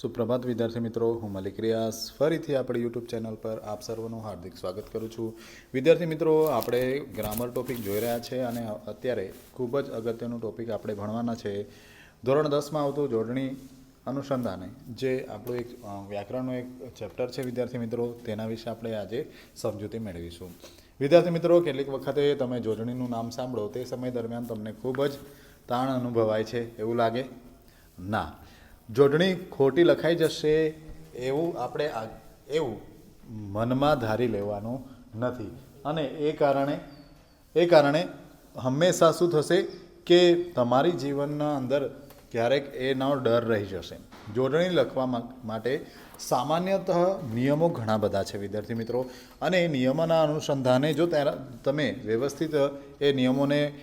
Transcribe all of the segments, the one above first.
સુપ્રભાત, વિદ્યાર્થી મિત્રો. હું મલિક રિયાસ ફરીથી આપણે યુટ્યુબ ચેનલ પર આપ સર્વનું હાર્દિક સ્વાગત કરું છું. વિદ્યાર્થી મિત્રો, આપણે ગ્રામર ટોપિક જોઈ રહ્યા છે અને અત્યારે ખૂબ જ અગત્યનું ટોપિક આપણે ભણવાના છે. ધોરણ દસમાં આવતું જોડણી અનુસંધાને જે આપણું એક વ્યાકરણનું એક ચેપ્ટર છે વિદ્યાર્થી મિત્રો, તેના વિશે આપણે આજે સમજૂતી મેળવીશું. વિદ્યાર્થી મિત્રો, કેટલીક વખતે તમે જોડણીનું નામ સાંભળો, તે સમય દરમિયાન તમને ખૂબ જ તાણ અનુભવાય છે. એવું લાગે? ના. જોડણી ખોટી લખાઈ જશે એવું આપણે એવું મનમાં ધારી લેવાનું નથી. અને એ કારણે એ કારણે હંમેશા શું થશે કે તમારી જીવનના અંદર ક્યારેક એનો ડર રહી જશે. જોડણી લખવા માટે સામાન્યતઃ નિયમો ઘણા બધા છે, વિદ્યાર્થી મિત્રો. અને એ નિયમોના અનુસંધાને જો તમે વ્યવસ્થિત એ નિયમોને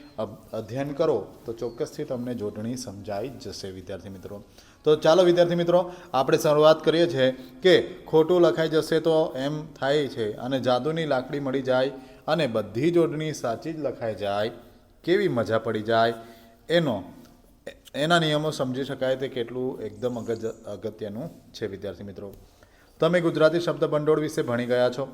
અધ્યયન કરો, તો ચોક્કસથી તમને જોડણી સમજાઈ જશે, વિદ્યાર્થી મિત્રો. તો ચાલો વિદ્યાર્થી મિત્રો, આપણે શરૂઆત કરીએ છીએ કે ખોટું લખાઈ જશે તો એમ થાય છે અને જાદુની લાકડી મળી જાય અને બધી જોડણી સાચી જ લખાઈ જાય, કેવી મજા પડી જાય. એનો, એના નિયમો સમજી શકાય તે કેટલું એકદમ અગજ, અગત્યનું છે વિદ્યાર્થી મિત્રો. તમે ગુજરાતી શબ્દ ભંડોળ વિશે ભણી ગયા છો.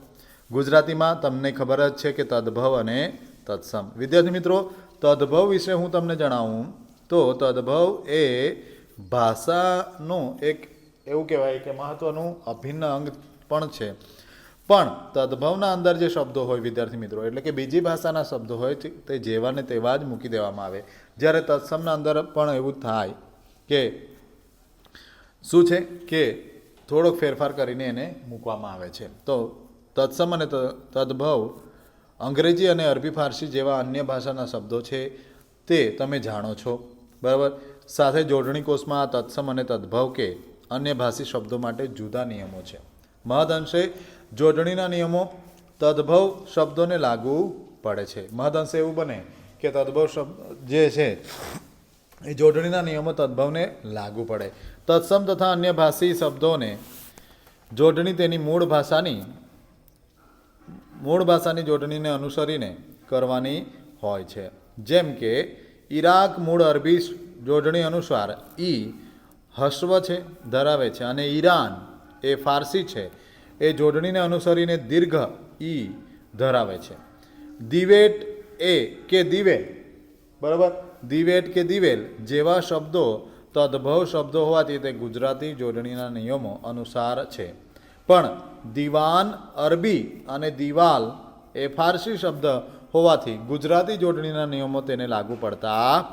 ગુજરાતીમાં તમને ખબર જ છે કે તદ્ભવ અને તત્સમ. વિદ્યાર્થી મિત્રો, તદ્ભવ વિશે હું તમને જણાવું તો તદ્ભવ એ ભાષાનું એક એવું કહેવાય કે મહત્ત્વનું અભિન્ન અંગ પણ છે. પણ તદ્ભવના અંદર જે શબ્દો હોય વિદ્યાર્થી મિત્રો, એટલે કે બીજી ભાષાના શબ્દો હોય તે જેવા ને તેવા જ મૂકી દેવામાં આવે. જ્યારે તત્સમના અંદર પણ એવું થાય કે શું છે કે થોડોક ફેરફાર કરીને એને મૂકવામાં આવે છે. તો તત્સમ અને તદ્ભવ અંગ્રેજી અને અરબી ફારસી જેવા અન્ય ભાષાના શબ્દો છે તે તમે જાણો છો. બરાબર? સાથે જોડણી કોષમાં આ તત્સમ અને તદ્ભવ કે અન્ય ભાષી શબ્દો માટે જુદા નિયમો છે. મહદઅંશે જોડણીના નિયમો તદ્ભવ શબ્દોને લાગુ પડે છે. મહદઅંશે એવું બને કે તદ્ભવ શબ્દ જે છે, એ જોડણીના નિયમો તદ્ભવને લાગુ પડે. તત્સમ તથા અન્ય ભાષી શબ્દોને જોડણી તેની મૂળ ભાષાની મૂળ ભાષાની જોડણીને અનુસરીને કરવાની હોય છે. જેમ કે, ઈરાક મૂળ અરબી જોડણી અનુસાર ઈ હસ્વ છે, ધરાવે છે અને ઈરાન એ ફારસી છે. એ જોડણીને અનુસરીને દીર્ઘ ઈ ધરાવે છે. દિવેટ એ કે દિવેલ, બરાબર? દિવેટ કે દિવેલ જેવા શબ્દો તદ્ભવ શબ્દો હોવાથી તે ગુજરાતી જોડણીના નિયમો અનુસાર છે. પણ દિવાન અરબી અને દિવાલ એ ફારસી શબ્દ હોવાથી ગુજરાતી જોડણીના નિયમો તેને લાગુ પડતા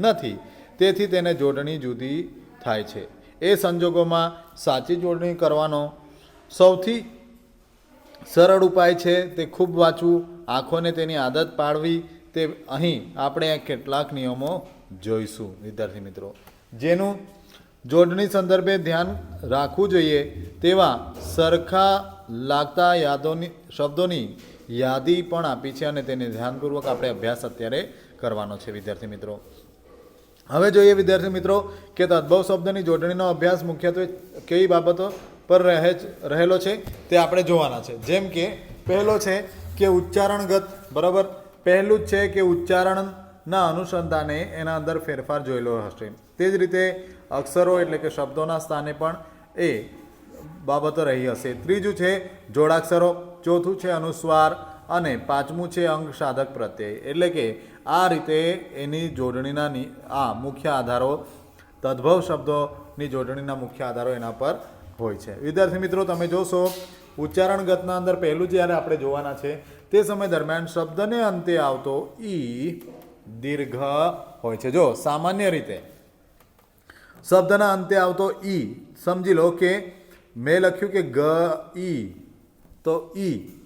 નથી. તેથી તેને જોડણી જુદી થાય છે. એ સંજોગોમાં સાચી જોડણી કરવાનો સૌથી સરળ ઉપાય છે તે ખૂબ વાંચવું, આંખોને તેની આદત પાડવી, તે અહીં આપણે કેટલાક નિયમો જોઈશું. વિદ્યાર્થી મિત્રો, જેનું જોડણી સંદર્ભે ધ્યાન રાખવું જોઈએ તેવા સરખા લાગતા યાદોની, શબ્દોની યાદી પણ આપી છે અને તેને ધ્યાનપૂર્વક આપણે અભ્યાસ અત્યારે કરવાનો છે. વિદ્યાર્થી મિત્રો હવે જોઈએ વિદ્યાર્થી મિત્રો કે તદ્ભવ શબ્દની જોડણીનો અભ્યાસ મુખ્યત્વે કઈ બાબતો પર રહે રહેલો છે તે આપણે જોવાના છે. જેમ કે, પહેલો છે કે ઉચ્ચારણગત, બરાબર? પહેલું જ છે કે ઉચ્ચારણના અનુસંધાને એના અંદર ફેરફાર જોયેલો હશે. તે જ રીતે અક્ષરો એટલે કે શબ્દોના સ્થાને પણ એ બાબતો રહી હશે. ત્રીજું છે જોડાક્ષરો, ચોથું છે અનુસ્વાર અને પાંચમું છે અંગ સાધક પ્રત્યય. એટલે કે આ રીતે એની જોડણીના આ મુખ્ય આધારો તદ્ભવ શબ્દોની જોડણીના મુખ્ય આધારો એના પર હોય છે. વિદ્યાર્થી મિત્રો, તમે જોશો, ઉચ્ચારણ ગતના અંદર પહેલું જ્યારે આપણે જોવાના છે, તે સમય દરમિયાન શબ્દને અંતે આવતો ઈ દીર્ઘ હોય છે. જો, સામાન્ય રીતે શબ્દના અંતે આવતો ઈ, સમજી લો કે મેં લખ્યું કે ગ, ઈ, તો ઈ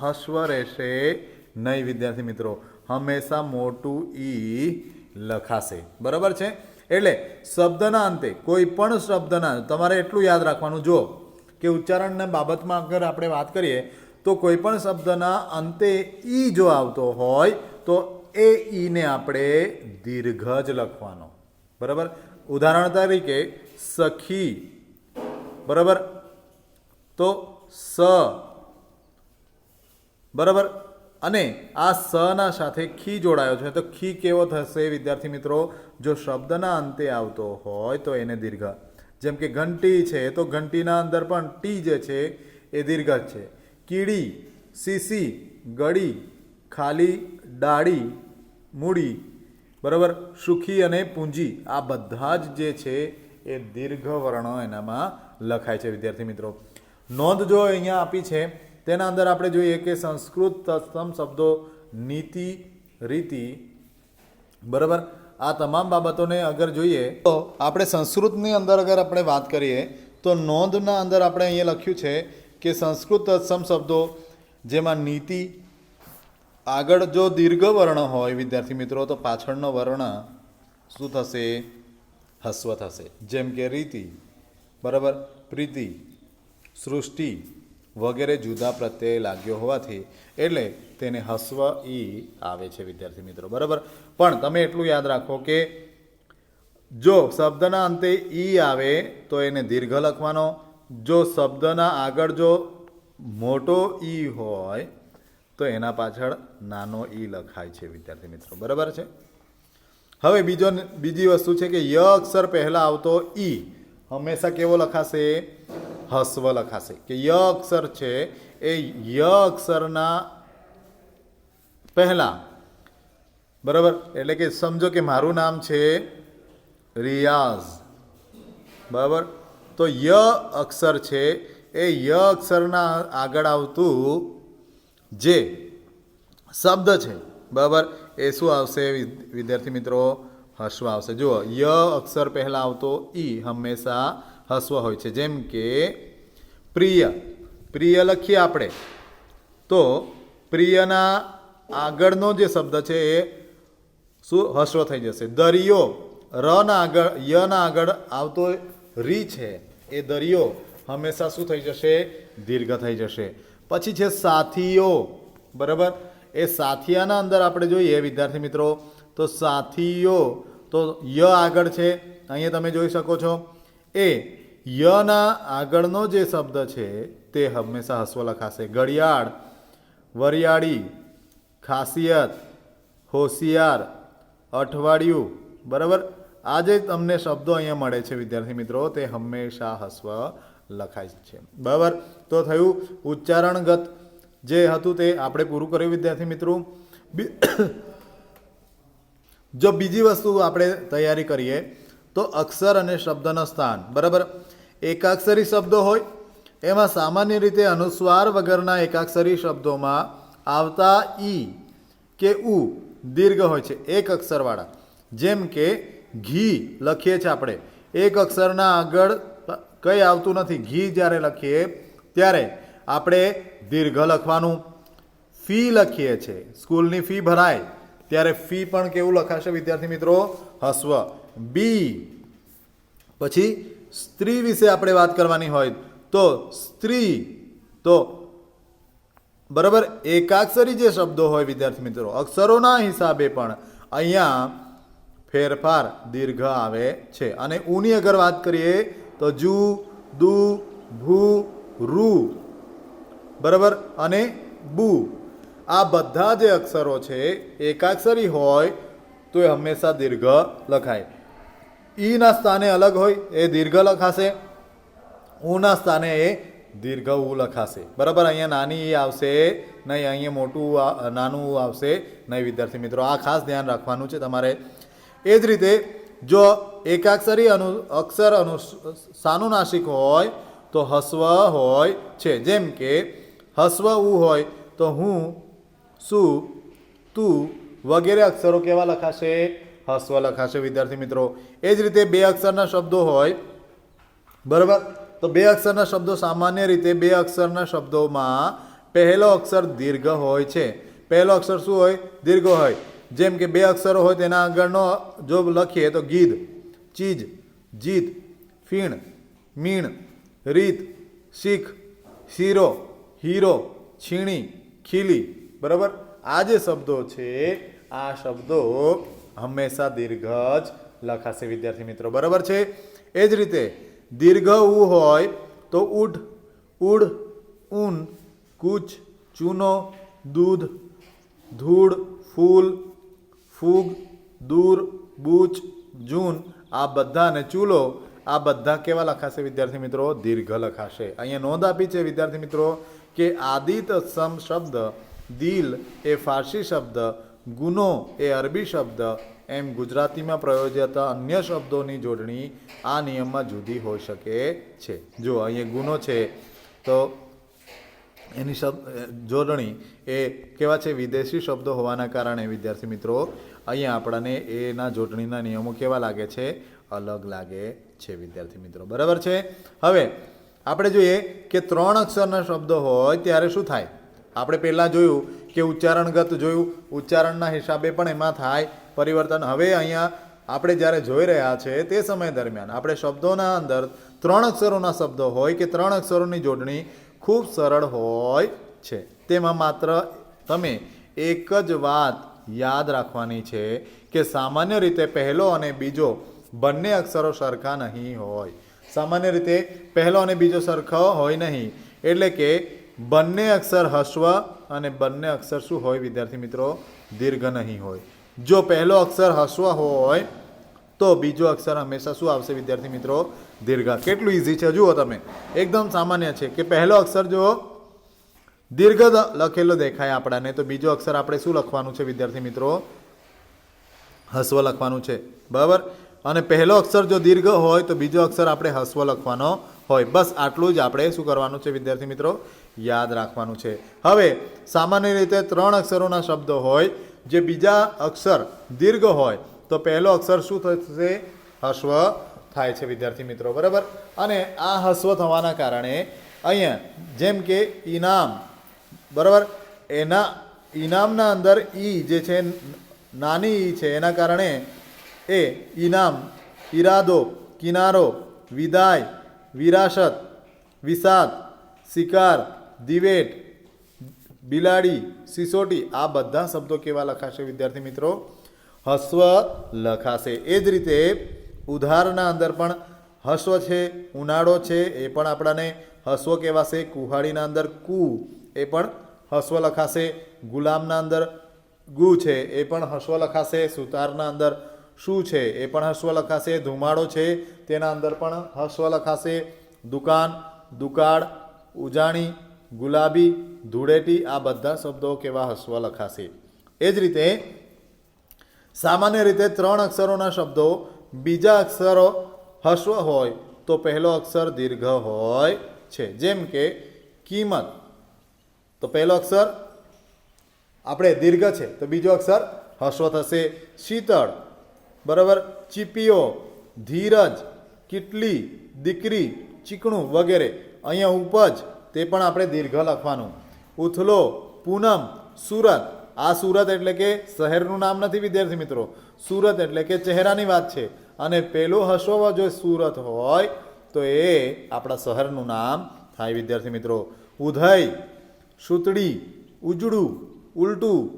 હસ્વ રહેશે નહીં, વિદ્યાર્થી મિત્રો. હંમેશા મોટું ઈ લખાશે. બરાબર છે? એટલે શબ્દના અંતે, કોઈ પણ શબ્દના, તમારે એટલું યાદ રાખવાનું. જો કે ઉચ્ચારણના બાબતમાં અગર આપણે વાત કરીએ, તો કોઈ પણ શબ્દના અંતે ઈ જો આવતો હોય, તો એ ઈને આપણે દીર્ઘ જ લખવાનો. બરાબર? ઉદાહરણ તરીકે, સખી. બરાબર? તો સ. બરાબર? અને આ સના સાથે ખી જોડાયો છે. તો ખી કેવો થશે વિદ્યાર્થી મિત્રો? જો શબ્દના અંતે આવતો હોય તો એને દીર્ઘ. જેમ કે ઘંટી છે, તો ઘંટીના અંદર પણ ટી જે છે એ દીર્ઘ છે. કીડી, સીસી, ગળી, ખાલી, ડાળી, મૂડી, બરાબર? સુખી અને પૂંજી આ બધા જ જે છે એ દીર્ઘ વર્ણો એનામાં લખાય છે વિદ્યાર્થી મિત્રો. નોંધ જો અહીંયા આપી છે તેના અંદર આપણે જોઈએ કે સંસ્કૃત તત્સમ શબ્દો, નીતિ, રીતિ, બરાબર? આ તમામ બાબતોને અગર જોઈએ, તો આપણે સંસ્કૃતની અંદર અગર આપણે વાત કરીએ, તો નોંધના અંદર આપણે અહીંયા લખ્યું છે કે સંસ્કૃત તત્સમ શબ્દો, જેમાં નીતિ, આગળ જો દીર્ઘ વર્ણ હોય, વિદ્યાર્થી મિત્રો, તો પાછળનો વર્ણ શું થશે? હસ્વ થશે. જેમ કે રીતિ, બરાબર? પ્રીતિ, સૃષ્ટિ વગેરે જુદા પ્રત્યે લાગ્યો હોવાથી એટલે તેને હસ્વ ઈ આવે છે, વિદ્યાર્થી મિત્રો. બરાબર? પણ તમે એટલું યાદ રાખો કે જો શબ્દના અંતે ઈ આવે તો એને દીર્ઘ લખવાનો. જો શબ્દના આગળ જો મોટો ઈ હોય તો એના પાછળ નાનો ઈ લખાય છે, વિદ્યાર્થી મિત્રો. બરાબર છે? હવે બીજો બીજી વસ્તુ છે કે ય અક્ષર પહેલાં આવતો ઈ. હંમેશા કેવો લખાશે? હસ્વ લખાશે કે ય અક્ષર છે એ ય અક્ષરના પહેલા. બરાબર? એટલે કે સમજો કે મારું નામ છે રિયાઝ. બરાબર? તો ય અક્ષર છે એ ય અક્ષરના આગળ આવતું જે શબ્દ છે. બરાબર? એ શું આવશે? વિદ્યાર્થી મિત્રો, હસવા આવશે. જુઓ, ય અક્ષર પહેલાં આવતો ઈ હંમેશા હસ્વ હોય છે. જેમ કે પ્રિય પ્રિય લખીએ આપણે. તો પ્રિયના આગળનો જે શબ્દ છે એ શું? હસ્વ થઈ જશે. દરિયો રના આગળ યના આગળ આવતો રી છે. એ દરિયો હંમેશા શું થઈ જશે? દીર્ઘ થઈ જશે. પછી છે સાથીઓ. બરાબર? એ સાથિયાના અંદર આપણે જોઈએ વિદ્યાર્થી મિત્રો, તો સાથીઓ, તો ય આગળ છે. અહીંયા તમે જોઈ શકો છો. એ યના આગળનો જે શબ્દ છે, તે હંમેશા હસ્વ લખાશે. ઘડિયાળ, વરિયાળી, ખાસિયત, હોશિયાર, અઠવાડિયું. બરાબર? આ જે તમને શબ્દો અહીંયા મળે છે, વિદ્યાર્થી મિત્રો, તે હંમેશા હસ્વ લખાય છે. બરાબર? તો થયું ઉચ્ચારણગત. જે હતું તે આપણે પૂરું કર્યું, વિદ્યાર્થી મિત્રો. જો બીજી વસ્તુ આપણે તૈયારી કરીએ તો અક્ષર અને શબ્દના સ્થાન, બરાબર? એકાક્ષરી શબ્દો હોય, એમાં સામાન્ય રીતે અનુસ્વાર વગરના એકાક્ષરી શબ્દોમાં આવતા ઈ કે ઉ દીર્ઘ હોય છે, એક અક્ષરવાળા. જેમ કે ઘી લખીએ છીએ આપણે. એક અક્ષરના આગળ કંઈ આવતું નથી. ઘી જ્યારે લખીએ ત્યારે આપણે દીર્ઘ લખવાનું. ફી લખીએ છીએ. સ્કૂલની ફી ભરાય, ત્યારે ફી પણ કેવું લખાશે? વિદ્યાર્થી મિત્રો, હસ્વ. બી. પછી સ્ત્રી વિશે આપણે વાત કરવાની હોય તો સ્ત્રી, તો બરાબર એકાક્ષરી જે શબ્દો હોય વિદ્યાર્થી મિત્રો, અક્ષરોના હિસાબે પણ અહીંયા ફેરફાર દીર્ઘ આવે છે. અને ઉની અગર વાત કરીએ તો જુ, દુ, ભૂ, રુ, બરાબર? અને બુ. આ બધા જે અક્ષરો છે, એકાક્ષરી હોય, તો એ હંમેશા દીર્ઘ લખાય. ઈના સ્થાને અલગ હોય એ દીર્ઘ લખાશે, ઉના સ્થાને એ દીર્ઘ ઉ લખાશે. બરાબર? અહીંયા નાની ઈ આવશે, નહીં, અહીંયા મોટું નાનું આવશે, નહીં, વિદ્યાર્થી મિત્રો, આ ખાસ ધ્યાન રાખવાનું છે તમારે. એ જ રીતે જો એકાક્ષરી અનુ, અક્ષર અનુ સાનુનાસિક હોય, તો હસ્વ હોય છે. જેમ કે, હસ્વ ઉ હોય, તો હું શું તું વગેરે અક્ષરો કેવા લખાશે? હસ્વ લખાશે વિદ્યાર્થી મિત્રો. એ જ રીતે બે અક્ષરના શબ્દો હોય, બરાબર? તો બે અક્ષરના શબ્દો સામાન્ય રીતે બે અક્ષરના શબ્દોમાં પહેલો અક્ષર દીર્ઘ હોય છે. પહેલો અક્ષર શું હોય? દીર્ઘ હોય. જેમ કે બે અક્ષરો હોય તેના આગળનો જો લખીએ તો ગીધ, ચીજ જીત ફીણ, મીણ, રીત, શીખ, શીરો, હીરો, છીણી, ખીલી, બરાબર? આ જે શબ્દો છે, આ શબ્દો હંમેશા દીર્ઘ જ લખાશે વિદ્યાર્થી મિત્રો, બરાબર છે? એ જ રીતે દીર્ઘ ઉ હોય તો ઉઠ ઉડ ઊન કૂચ, ચૂનો, દૂધ, ધૂળ, ફૂલ, ફૂગ, દૂર, બૂચ, જૂન, આ બધાને ચૂલો, આ બધા કેવા લખાશે વિદ્યાર્થી મિત્રો? દીર્ઘ લખાશે. અહીંયા નોંધ આપી છે વિદ્યાર્થી મિત્રો કે આદિત સમ શબ્દ દિલ એ ફારસી શબ્દ ગુનો એ અરબી શબ્દ. એમ ગુજરાતીમાં પ્રયોજતા અન્ય શબ્દોની જોડણી આ નિયમમાં જુદી હોઈ શકે છે. જો અહીંયા ગુનો છે, તો એની શબ્દ જોડણી એ કેવા છે? વિદેશી શબ્દો હોવાના કારણે, વિદ્યાર્થી મિત્રો, અહીંયા આપણને એના જોડણીના નિયમો કેવા લાગે છે? અલગ લાગે છે, વિદ્યાર્થી મિત્રો. બરાબર છે? હવે આપણે જોઈએ કે ત્રણ અક્ષરના શબ્દો હોય ત્યારે શું થાય? આપણે પહેલાં જોયું કે ઉચ્ચારણગત જોયું, ઉચ્ચારણના હિસાબે પણ એમાં થાય પરિવર્તન. હવે અહીંયા આપણે જ્યારે જોઈ રહ્યા છે તે સમય દરમિયાન આપણે શબ્દોના અંદર ત્રણ અક્ષરોના શબ્દો હોય કે ત્રણ અક્ષરોની જોડણી ખૂબ સરળ હોય છે. તેમાં માત્ર તમે એક જ વાત યાદ રાખવાની છે કે સામાન્ય રીતે પહેલો અને બીજો બંને અક્ષરો સરખા નહીં હોય. સામાન્ય રીતે પહેલો અને બીજો સરખો હોય નહીં. એટલે કે બંને અક્ષર હસ્વ અને બંને અક્ષર શું હોય વિદ્યાર્થી મિત્રો? દીર્ઘ નહીં હોય. જો પહેલો અક્ષર હસ્વ હોય, તો બીજો અક્ષર હંમેશા શું આવશે વિદ્યાર્થી મિત્રો? દીર્ઘ. કેટલું ઇઝી છે? જુઓ તમે. એકદમ સામાન્ય છે કે પહેલો અક્ષર જો દીર્ઘ લખેલો દેખાય આપણાને, તો બીજો અક્ષર આપણે શું લખવાનું છે વિદ્યાર્થી મિત્રો? હસ્વ લખવાનું છે. બરાબર? અને પહેલો અક્ષર જો દીર્ઘ હોય તો બીજો અક્ષર આપણે હસ્વ લખવાનો હોય. બસ આટલું જ આપણે શું કરવાનું છે વિદ્યાર્થી મિત્રો? યાદ રાખવાનું છે. હવે સામાન્ય રીતે ત્રણ અક્ષરોના શબ્દો હોય. જે બીજા અક્ષર દીર્ઘ હોય તો પહેલો અક્ષર શું થશે? હસ્વ થાય છે વિદ્યાર્થી મિત્રો, બરાબર? અને આ હસ્વ થવાના કારણે અહીંયા જેમ કે ઇનામ બરાબર? એના ઇનામના અંદર ઈ જે છે, નાની ઈ છે, એના કારણે એ ઇનામ, ઈરાદો, કિનારો, વિદાય, વિરાસત, વિષાદ, શિકાર, દિવેટ, બિલાડી, સિસોટી આ બધા શબ્દો કેવા લખાશે વિદ્યાર્થી મિત્રો? હસ્વ લખાશે. એ જ રીતે ઉધારના અંદર પણ હસ્વ છે, ઉનાળો છે, એ પણ આપણાને હસ્વ કહેવાશે. કુહાડીના અંદર કુ, એ પણ હસ્વ લખાશે. ગુલામના અંદર ગુ છે, એ પણ હસ્વ લખાશે. સુતારના અંદર શું છે? એ પણ હસ્વ લખાશે ધુમાડો છે. તેના અંદર પણ હસ્વ લખાશે દુકાન, દુકાળ, ઉજાણી, ગુલાબી, ધૂળેટી આ બધા શબ્દો કેવા હસ્વ લખાશે એ જ રીતે સામાન્ય રીતે ત્રણ અક્ષરોના શબ્દો બીજા અક્ષરો હસ્વ હોય તો પહેલો અક્ષર દીર્ઘ હોય છે. જેમ કે કિંમત. તો પહેલો અક્ષર આપણે દીર્ઘ છે. તો બીજો અક્ષર હસ્વ થશે. શીતળ. બરાબર? ચીપીઓ, ધીરજ, કીટલી, દીકરી, ચીકણું વગેરે. અહીંયા ઉપજ, તે પણ આપણે દીર્ઘ લખવાનું. ઉથલો, પૂનમ, સુરત. આ સુરત એટલે કે શહેરનું નામ નથી, વિદ્યાર્થી મિત્રો. સુરત એટલે કે ચહેરાની વાત છે. અને પેલો હસવો જો સુરત હોય, તો એ આપણા શહેરનું નામ થાય, વિદ્યાર્થી મિત્રો. ઉધય સૂતળી ઉજળું ઉલટું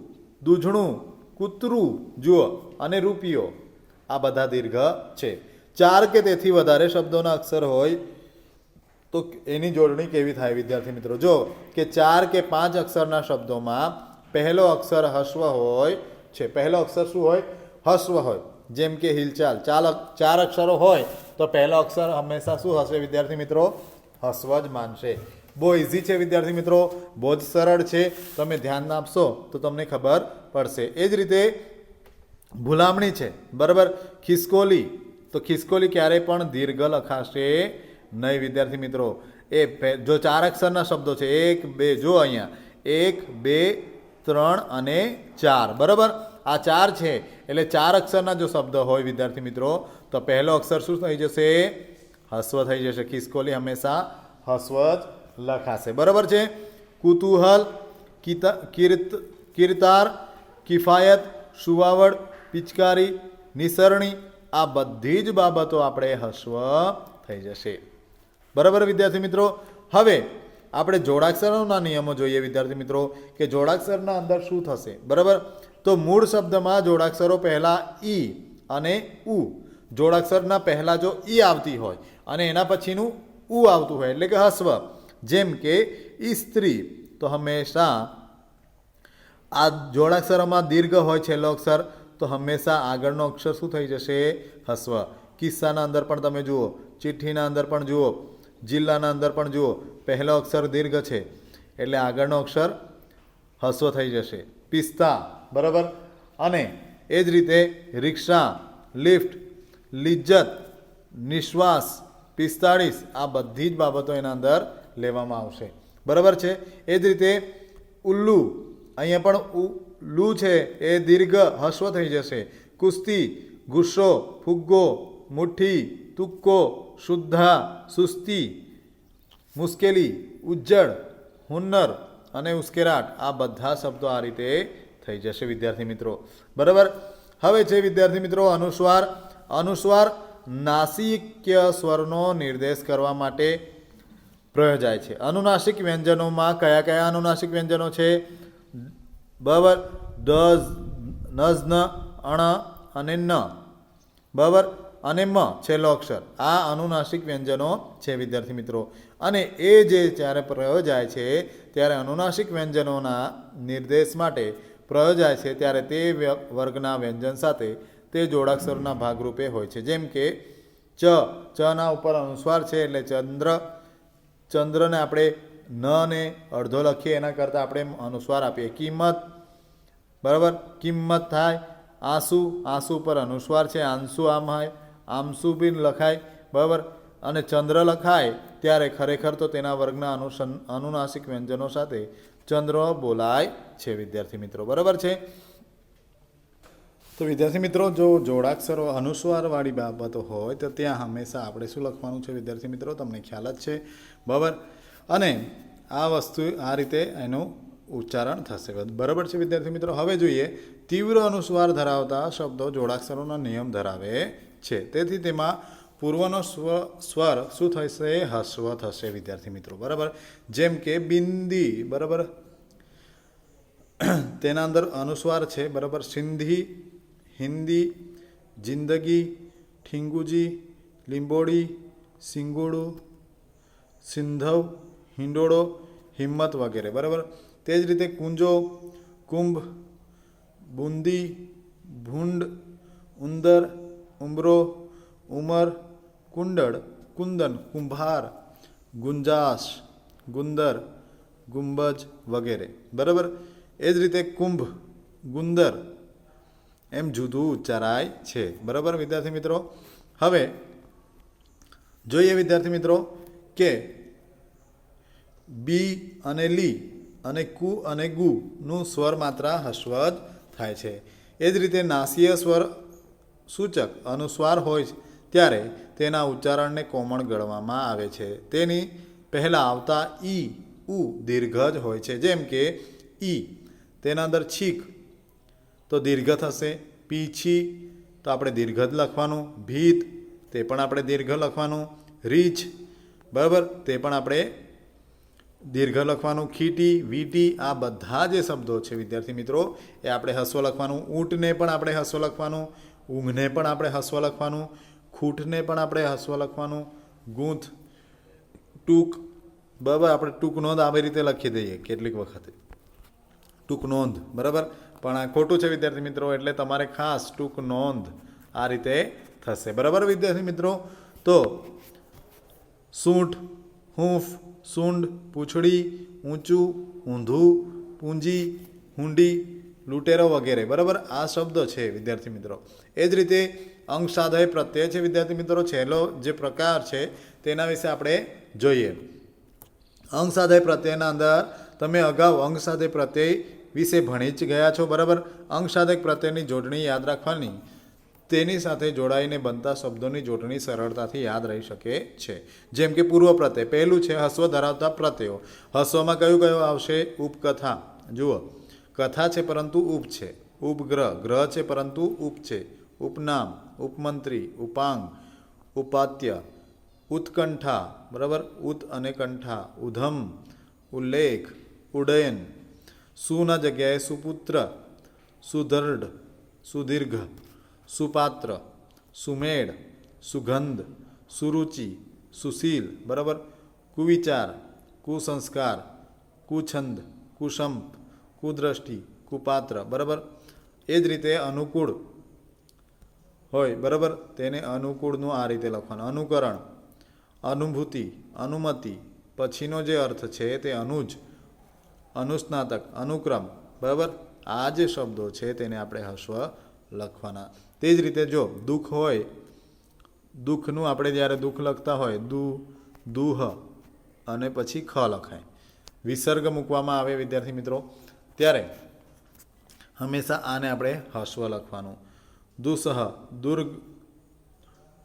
દૂધણું કૂતરું, જુઓ. અને રૂપિયો. આ બધા દીર્ઘ છે. ચાર કે તેથી વધારે શબ્દોના અક્ષર હોય તો એની જોડણી કેવી થાય વિદ્યાર્થી મિત્રો? જો કે ચાર કે પાંચ અક્ષરના શબ્દોમાં પહેલો અક્ષર હસ્વ હોય છે. પહેલો અક્ષર શું હોય? હસ્વ હોય. જેમ કે હિલચાલ. ચાલ ચાર અક્ષરો હોય તો પહેલો અક્ષર હંમેશા શું હશે વિદ્યાર્થી મિત્રો? હસ્વ જ માનશે. બહુ ઇઝી છે વિદ્યાર્થી મિત્રો. બહુ જ સરળ છે. તમે ધ્યાન આપશો તો તમને ખબર પડશે. એ જ રીતે ભૂલામણી છે. બરાબર? ખિસકોલી. તો ખિસકોલી ક્યારેય પણ દીર્ઘ લખાશે નહીં, વિદ્યાર્થી મિત્રો. એ જો ચાર અક્ષરના શબ્દો છે, એક, બે, જો અહીંયા. એક, બે, ત્રણ અને ચાર. બરાબર? આ ચાર છે. એટલે ચાર અક્ષરના જો શબ્દ હોય, વિદ્યાર્થી મિત્રો, તો પહેલો અક્ષર શું થઈ જશે? હસ્વ થઈ જશે. ખિસકોલી હંમેશા હસ્વ જ લખાશે. બરાબર છે? કુતૂહલ, કિતા, કીર્ત, કીર્તાર, કિફાયત, સુવાવડ પિચકારી, નિસરણી, આ બધી જ બાબતો આપણે હસ્વ થઈ જશે. બરાબર, વિદ્યાર્થી મિત્રો? હવે આપણે જોડાક્ષરોના નિયમો જોઈએ, વિદ્યાર્થી મિત્રો, કે જોડાક્ષરના અંદર શું થશે? બરાબર? તો મૂળ શબ્દમાં જોડાક્ષરો પહેલાં ઈ અને ઉ. જોડાક્ષરના પહેલાં જો ઈ આવતી હોય અને એના પછીનું ઉ આવતું હોય, એટલે કે હસ્વ જેમ કે ઈસ્ત્રી તો હંમેશા આ જોડાક્ષરોમાં દીર્ઘ હોય છેલ્લો અક્ષર. તો હંમેશા આગળનો અક્ષર શું થઈ જશે? હસ્વ. કિસ્સાના અંદર પણ તમે જુઓ, ચિઠ્ઠીના અંદર પણ જુઓ, જિલ્લાના અંદર પણ જુઓ, પહેલો અક્ષર દીર્ઘ છે. એટલે આગળનો અક્ષર હસ્વ થઈ જશે. પિસ્તા, બરાબર? અને એ જ રીતે રિક્ષા, લિફ્ટ, લિજ્જત, નિશ્વાસ, પિસ્તાળીસ, આ બધી જ બાબતો એના અંદર લેવામાં આવશે. બરાબર છે? એ જ રીતે ઉલ્લુ, અહીંયા પણ ઉલ્લુ છે એ દીર્ઘ હસ્વ થઈ જશે. કુસ્તી, ગુસ્સો, ફુગ્ગો, મુઠ્ઠી, તુક્કો, શુદ્ધા, સુસ્તી, મુશ્કેલી, ઉજ્જડ, હુન્નર અને ઉશ્કેરાટ આ બધા શબ્દો આ રીતે થઈ જશે વિદ્યાર્થી મિત્રો. બરાબર? હવે છે વિદ્યાર્થી મિત્રો અનુસ્વાર. અનુસ્વાર નાસિક્ય સ્વરનો નિર્દેશ કરવા માટે પ્રયોજાય છે. અનુનાસિક વ્યંજનોમાં કયા કયા અનુનાસિક વ્યંજનો છે? બરાબર? ડઝ નઝ ન અણ અને ન બરાબર? અને મ છેલ્લો અક્ષર. આ અનુનાસિક વ્યંજનો છે, વિદ્યાર્થી મિત્રો. અને એ જે જ્યારે પ્રયોજાય છે, ત્યારે અનુનાસિક વ્યંજનોના નિર્દેશ માટે પ્રયોજાય છે, ત્યારે તે વર્ગના વ્યંજન સાથે તે જોડાક્ષરોના ભાગરૂપે હોય છે. જેમ કે, ચ, ચના ઉપર અનુસ્વાર છે, એટલે ચંદ્ર. ચંદ્રને આપણે ન ને અડધો લખીએ એના કરતાં આપણે અનુસ્વાર આપીએ. કિંમત, બરાબર? કિંમત થાય, આંસુ આંસુ પર અનુસ્વાર છે, આંસુ આમ હોય આમસુ બી લખાય, બરાબર? અને ચંદ્ર લખાય, ત્યારે ખરેખર તો તેના વર્ગના અનુસન, અનુનાસિક વ્યંજનો સાથે ચંદ્ર બોલાય છે, વિદ્યાર્થી મિત્રો. બરાબર છે? તો વિદ્યાર્થી મિત્રો, જો જોડાક્ષરો અનુસ્વારવાળી બાબતો હોય, તો ત્યાં હંમેશા આપણે શું લખવાનું છે, વિદ્યાર્થી મિત્રો? તમને ખ્યાલ જ છે. બરાબર? અને આ વસ્તુ આ રીતે એનું ઉચ્ચારણ થશે. બરાબર છે વિદ્યાર્થી મિત્રો? હવે જોઈએ, તીવ્ર અનુસ્વાર ધરાવતા શબ્દો જોડાક્ષરોના નિયમ ધરાવે છે. તેથી તેમાં પૂર્વનો સ્વ, સ્વર શું થશે? હસ્વ થશે વિદ્યાર્થી મિત્રો. બરાબર? જેમ કે બિંદી, બરાબર? તેના અંદર અનુસ્વાર છે, બરાબર? સિંધી, હિન્દી, જિંદગી, ઠીંગુજી લીંબોડી સિંગોડું, સિંધવ હિંડોળો, હિંમત વગેરે, બરાબર? તે જ રીતે કુંજો, કુંભ, બુંદી, ભૂંડ, ઉંદર, ઉમરો, ઉમર, કુંડળ, કુંદન, કુંભાર, ગુંજાશ, ગુંદર, ગુંબજ વગેરે, બરાબર? એ જ રીતે કુંભ, ગુંદર, એમ જુદું ઉચ્ચારાય છે, બરાબર વિદ્યાર્થી મિત્રો? હવે જોઈએ વિદ્યાર્થી મિત્રો કે બી અને લી અને કુ અને ગુનું સ્વર માત્રા હસ્વ જ થાય છે. એ જ રીતે નાસીય સ્વર સૂચક અનુસ્વાર હોય ત્યારે તેના ઉચ્ચારણને કોમળ ગણવામાં આવે છે. તેની પહેલાં આવતા ઈ, ઉ દીર્ઘ જ હોય છે. જેમ કે ઈ, તેના અંદર છીક તો દીર્ઘ થશે. પીછી તો આપણે દીર્ઘ જ લખવાનું. ભીત તે પણ આપણે દીર્ઘ લખવાનું. રીછ બરાબર તે પણ આપણે દીર્ઘ લખવાનું, ખીટી, વીટી, આ બધા જે શબ્દો છે, વિદ્યાર્થી મિત્રો, એ આપણે હસ્વ લખવાનું, ઊંટને પણ આપણે હસ્વ લખવાનું, ઊંઘને પણ આપણે હસ્વ લખવાનું, ખૂંટને પણ આપણે હસ્વ લખવાનું, ગૂંથ, ટૂંક, બરાબર, આપણે ટૂંક નોંધ આવી રીતે લખી દઈએ કેટલીક વખતે. ટૂંક નોંધ, બરાબર? પણ આ ખોટું છે, વિદ્યાર્થી મિત્રો, એટલે તમારે ખાસ ટૂંક નોંધ આ રીતે થશે. બરાબર, વિદ્યાર્થી મિત્રો? તો, સૂંઠ, હૂંફ સૂંડ પૂંછડી, ઊંચું, ઊંધું, પૂંજી, હુંડી, લૂંટેરો વગેરે. બરાબર? આ શબ્દો છે, વિદ્યાર્થી મિત્રો. એ જ રીતે અંગ સાધય પ્રત્યય છે, વિદ્યાર્થી મિત્રો. છેલ્લો જે પ્રકાર છે, તેના વિશે આપણે જોઈએ. અંગ સાધય પ્રત્યયના અંદર તમે અગાઉ અંગ સાધય પ્રત્યય વિશે ભણી જ ગયા છો, બરાબર? અંગ સાધક પ્રત્યયની જોડણી યાદ રાખવાની. તેની સાથે જોડાઈને બનતા શબ્દોની જોડણી સરળતાથી યાદ રહી શકે છે. જેમ કે પૂર્વ પ્રત્યય પહેલું છે હસ્વ ધરાવતા પ્રત્યયો. હસ્વમાં કયું કયું આવશે? ઉપકથા. જુઓ. કથા છે પરંતુ ઉપ છે. ઉપગ્રહ. ગ્રહ છે પરંતુ ઉપ છે. ઉપનામ. ઉપમંત્રી. ઉપાંગ. ઉપાત્ય. ઉત્કંઠા. બરાબર? ઉત અને કંઠા. ઉધમ. ઉલ્લેખ. ઉડયન. સુના જગ્યાએ સુપુત્ર. સુદૃઢ સુદીર્ઘ. સુપાત્ર, સુમેળ, સુગંધ, સુરુચિ, સુશીલ, બરાબર? કુવિચાર, કુસંસ્કાર, કુછંદ, કુશંપ, કુદ્રષ્ટિ, કુપાત્ર, બરાબર? એ જ રીતે અનુકૂળ હોય, બરાબર? તેને અનુકૂળનું આ રીતે લખવાનું. અનુકરણ, અનુભૂતિ, અનુમતિ, પછીનો જે અર્થ છે તે અનુજ, અનુસ્નાતક, અનુક્રમ, બરાબર? આ જે શબ્દો છે તેને આપણે હસ્વ લખવાના. તે જ રીતે જો દુઃખ હોય, દુઃખનું આપણે જ્યારે દુઃખ લખતા હોય, દુ, દુહ અને પછી ખ લખાય. વિસર્ગ મૂકવામાં આવે વિદ્યાર્થી મિત્રો. ત્યારે હંમેશા આને આપણે હસ્વ લખવાનું. દુસહ દુર્ગ,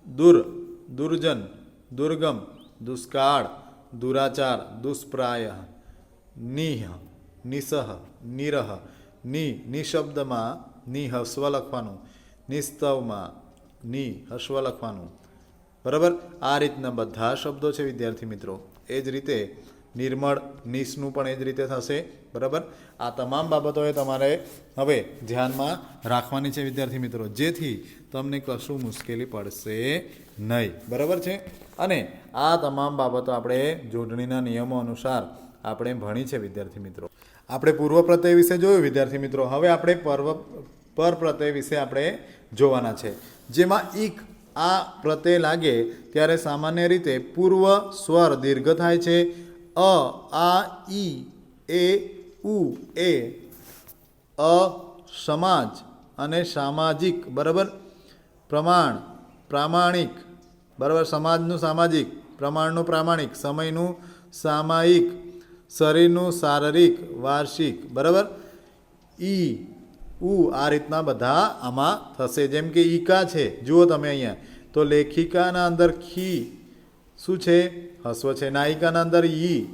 દુર, દુર્જન, દુર્ગમ, દુષ્કાળ, દુરાચાર, દુષ્પ્રાય, નિહ, નિસહ, નિરહ, નિ, નિશબ્દમાં નિ હસ્વ લખવાનું. નિસ્તવમાં ની હસ્વ લખવાનું. બરાબર? આ રીતના બધા શબ્દો છે વિદ્યાર્થી મિત્રો. એ જ રીતે નિર્મળ, નિસનું પણ એ જ રીતે થશે. બરાબર? આ તમામ બાબતોએ તમારે હવે ધ્યાનમાં રાખવાની છે વિદ્યાર્થી મિત્રો. જેથી તમને કશું મુશ્કેલી પડશે નહીં. બરાબર છે? અને આ તમામ બાબતો આપણે જોડણીના નિયમો અનુસાર આપણે ભણી છે વિદ્યાર્થી મિત્રો. આપણે પૂર્વ પ્રત્યય વિશે જોયું, વિદ્યાર્થી મિત્રો. હવે આપણે પર્વ, પર પ્રત્યય વિશે આપણે જોવાના છે. જેમાં ઈક આ પ્રત્યય લાગે ત્યારે સામાન્ય રીતે પૂર્વ સ્વર દીર્ઘ થાય છે. અ, આ, ઈ, એ, ઉ, એ. અ, સમાજ અને સામાજિક, બરાબર? પ્રમાણ, પ્રામાણિક. બરાબર? સમાજનું સામાજિક, પ્રમાણનું પ્રામાણિક. સમયનું સામાયિક. શરીરનું શારીરિક, વાર્ષિક, બરાબર? ઈ, ઉ, આ રીતના બધા આમાં થશે. જેમ કે ઈકા છે, જુઓ તમે અહીંયા. તો લેખિકાના અંદર ખી શું છે? હસ્વ છે. નાયિકાના અંદર ઈ,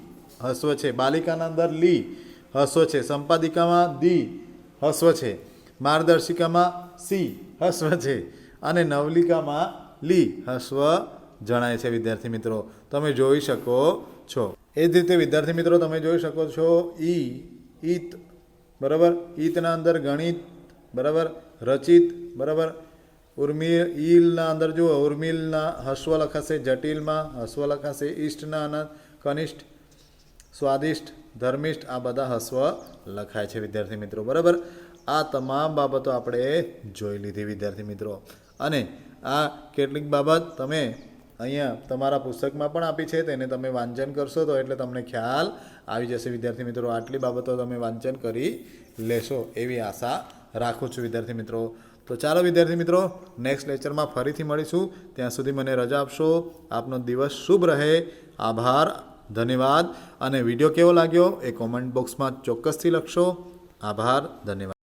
હસ્વ છે. બાલિકાના અંદર લી, હસ્વ છે. સંપાદિકામાં દી, હસ્વ છે. માર્ગદર્શિકામાં સી, હસ્વ છે. અને નવલિકામાં લી, હસ્વ જણાય છે વિદ્યાર્થી મિત્રો. તમે જોઈ શકો છો. એ જ રીતે વિદ્યાર્થી મિત્રો, તમે જોઈ શકો છો, ઈ, ઈત, બરાબર? ઈતના અંદર ગણિત, બરાબર? રચિત, બરાબર? ઉર્મિલ, ઈલના અંદર જુઓ, ઉર્મિલના હસ્વ લખાશે જટિલમાં, હસ્વ લખાશે ઈષ્ટના અને કનિષ્ઠ, સ્વાદિષ્ટ, ધર્મિષ્ઠ, આ બધા હસ્વ લખાય છે વિદ્યાર્થી મિત્રો, બરાબર? આ તમામ બાબતો આપણે જોઈ લીધી વિદ્યાર્થી મિત્રો. અને આ કેટલીક બાબત તમે અહીંયા તમારા પુસ્તકમાં પણ આપી છે, તેને તમે વાંચન કરશો તો એટલે તમને ખ્યાલ આવી જશે. વિદ્યાર્થી મિત્રો, આટલી બાબતો તમે વાંચન કરી લેશો એવી આશા રાખું છું વિદ્યાર્થી મિત્રો. તો ચાલો વિદ્યાર્થી મિત્રો નેક્સ્ટ લેક્ચરમાં ફરીથી મળીશું. ત્યાં સુધી મને રજા આપશો. આપનો દિવસ શુભ રહે. આભાર, ધન્યવાદ. અને વીડિયો કેવો લાગ્યો એ કોમેન્ટ બોક્સમાં ચોક્કસથી લખશો. આભાર, ધન્યવાદ.